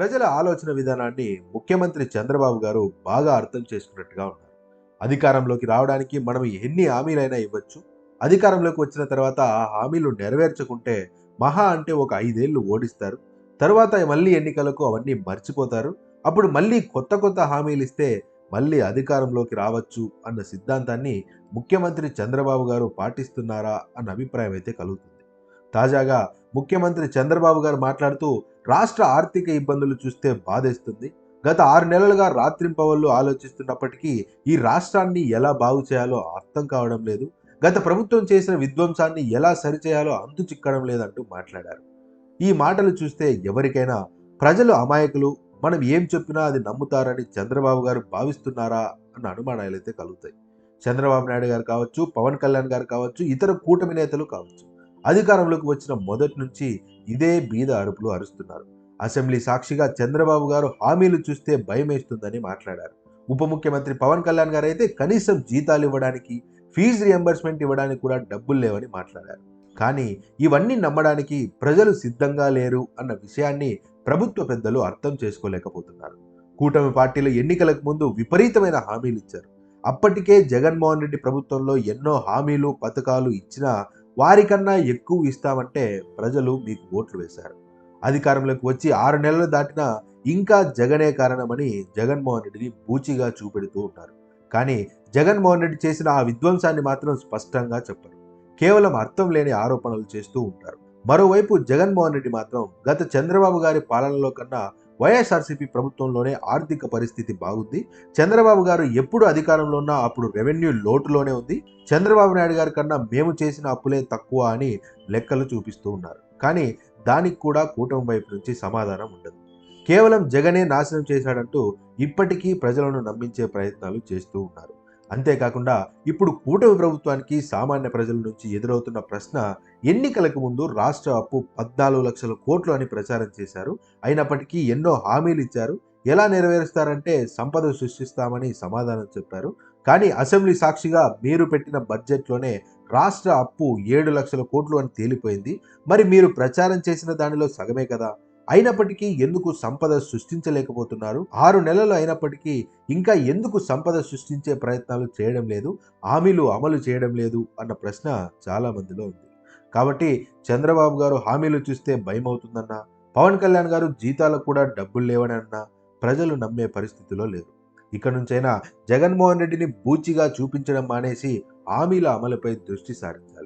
ప్రజల ఆలోచన విధానాన్ని ముఖ్యమంత్రి చంద్రబాబు గారు బాగా అర్థం చేసుకున్నట్టుగా ఉన్నారు. అధికారంలోకి రావడానికి మనం ఎన్ని హామీలైనా ఇవ్వచ్చు. అధికారంలోకి వచ్చిన తర్వాత ఆ హామీలు నెరవేర్చకుంటే మహా అంటే ఒక ఐదేళ్ళు ఓడిస్తారు. తర్వాత మళ్ళీ ఎన్నికలకు అవన్నీ మర్చిపోతారు. అప్పుడు మళ్ళీ కొత్త కొత్త హామీలు ఇస్తే మళ్ళీ అధికారంలోకి రావచ్చు అన్న సిద్ధాంతాన్ని ముఖ్యమంత్రి చంద్రబాబు గారు పాటిస్తున్నారా అన్న అభిప్రాయం అయితే కలుగుతుంది. తాజాగా ముఖ్యమంత్రి చంద్రబాబు గారు మాట్లాడుతూ రాష్ట్ర ఆర్థిక ఇబ్బందులు చూస్తే బాధేస్తుంది. గత ఆరు నెలలుగా రాత్రింపవళ్ళు ఆలోచిస్తున్నప్పటికీ ఈ రాష్ట్రాన్ని ఎలా బాగు చేయాలో అర్థం కావడం లేదు. గత ప్రభుత్వం చేసిన విధ్వంసాన్ని ఎలా సరిచేయాలో అంతు చిక్కడం లేదంటూ మాట్లాడారు. ఈ మాటలు చూస్తే ఎవరికైనా ప్రజలు అమాయకులు మనం ఏం చెప్పినా అది నమ్ముతారని చంద్రబాబు గారు భావిస్తున్నారా అన్న అనుమానాలు అయితే కలుగుతాయి. చంద్రబాబు నాయుడు గారు కావచ్చు పవన్ కళ్యాణ్ గారు కావచ్చు ఇతర కూటమి నేతలు కావచ్చు. అధికారంలోకి వచ్చిన మొదటి నుంచి ఇదే బీద అరుపులు అరుస్తున్నారు. అసెంబ్లీ సాక్షిగా చంద్రబాబు గారు హామీలు చూస్తే భయమేస్తుందని మాట్లాడారు. ఉప ముఖ్యమంత్రి పవన్ కళ్యాణ్ గారు అయితే కనీసం జీతాలు ఇవ్వడానికి ఫీజు రియంబర్స్మెంట్ ఇవ్వడానికి కూడా డబ్బులు లేవని మాట్లాడారు. కానీ ఇవన్నీ నమ్మడానికి ప్రజలు సిద్ధంగా లేరు అన్న విషయాన్ని ప్రభుత్వ పెద్దలు అర్థం చేసుకోలేకపోతున్నారు. కూటమి పార్టీలు ఎన్నికలకు ముందు విపరీతమైన హామీలు ఇచ్చారు. అప్పటికే జగన్మోహన్ రెడ్డి ప్రభుత్వంలో ఎన్నో హామీలు పథకాలు ఇచ్చినా వారికన్నా ఎక్కువ ఇస్తామంటే ప్రజలు మీకు ఓట్లు వేశారు. అధికారంలోకి వచ్చి ఆరు నెలలు దాటినా ఇంకా జగనే కారణమని జగన్మోహన్ రెడ్డిని బూచిగా చూపెడుతూ ఉంటారు. కానీ జగన్మోహన్ రెడ్డి చేసిన ఆ విధ్వంసాన్ని మాత్రం స్పష్టంగా చెప్పరు. కేవలం అర్థం లేని ఆరోపణలు చేస్తూ ఉంటారు. మరోవైపు జగన్మోహన్ రెడ్డి మాత్రం గత చంద్రబాబు గారి పాలనలో కన్నా వైఎస్ఆర్సీపీ ప్రభుత్వంలోనే ఆర్థిక పరిస్థితి బాగుంది. చంద్రబాబు గారు ఎప్పుడు అధికారంలో ఉన్నా అప్పుడు రెవెన్యూ లోటులోనే ఉంది. చంద్రబాబు నాయుడు గారి కన్నా మేము చేసిన అప్పులే తక్కువ అని లెక్కలు చూపిస్తూ ఉన్నారు. కానీ దానికి కూడా కూటమి వైపు నుంచి సమాధానం ఉండదు. కేవలం జగనే నాశనం చేశాడంటూ ఇప్పటికీ ప్రజలను నమ్మించే ప్రయత్నాలు చేస్తూ ఉన్నారు. అంతేకాకుండా ఇప్పుడు కూటమి ప్రభుత్వానికి సామాన్య ప్రజల నుంచి ఎదురవుతున్న ప్రశ్న ఎన్నికలకు ముందు రాష్ట్ర అప్పు పద్నాలుగు లక్షల కోట్లు అని ప్రచారం చేశారు. అయినప్పటికీ ఎన్నో హామీలు ఇచ్చారు. ఎలా నెరవేరుస్తారంటే సంపద సృష్టిస్తామని సమాధానం చెప్పారు. కానీ అసెంబ్లీ సాక్షిగా మీరు పెట్టిన బడ్జెట్లోనే రాష్ట్ర అప్పు ఏడు లక్షల కోట్లు అని తేలిపోయింది. మరి మీరు ప్రచారం చేసిన దానిలో సగమే కదా? అయినప్పటికీ ఎందుకు సంపద సృష్టించలేకపోతున్నారు? ఆరు నెలలు అయినప్పటికీ ఇంకా ఎందుకు సంపద సృష్టించే ప్రయత్నాలు చేయడం లేదు? హామీలు అమలు చేయడం లేదు అన్న ప్రశ్న చాలా మందిలో ఉంది. కాబట్టి చంద్రబాబు గారు హామీలు చూస్తే భయం అవుతుందన్నా పవన్ కళ్యాణ్ గారు జీతాలకు కూడా డబ్బులు లేవని అన్న ప్రజలు నమ్మే పరిస్థితిలో లేరు. ఇక నుంచైనా జగన్మోహన్ రెడ్డిని బూచిగా చూపించడం మానేసి హామీల అమలుపై దృష్టి సారించారు.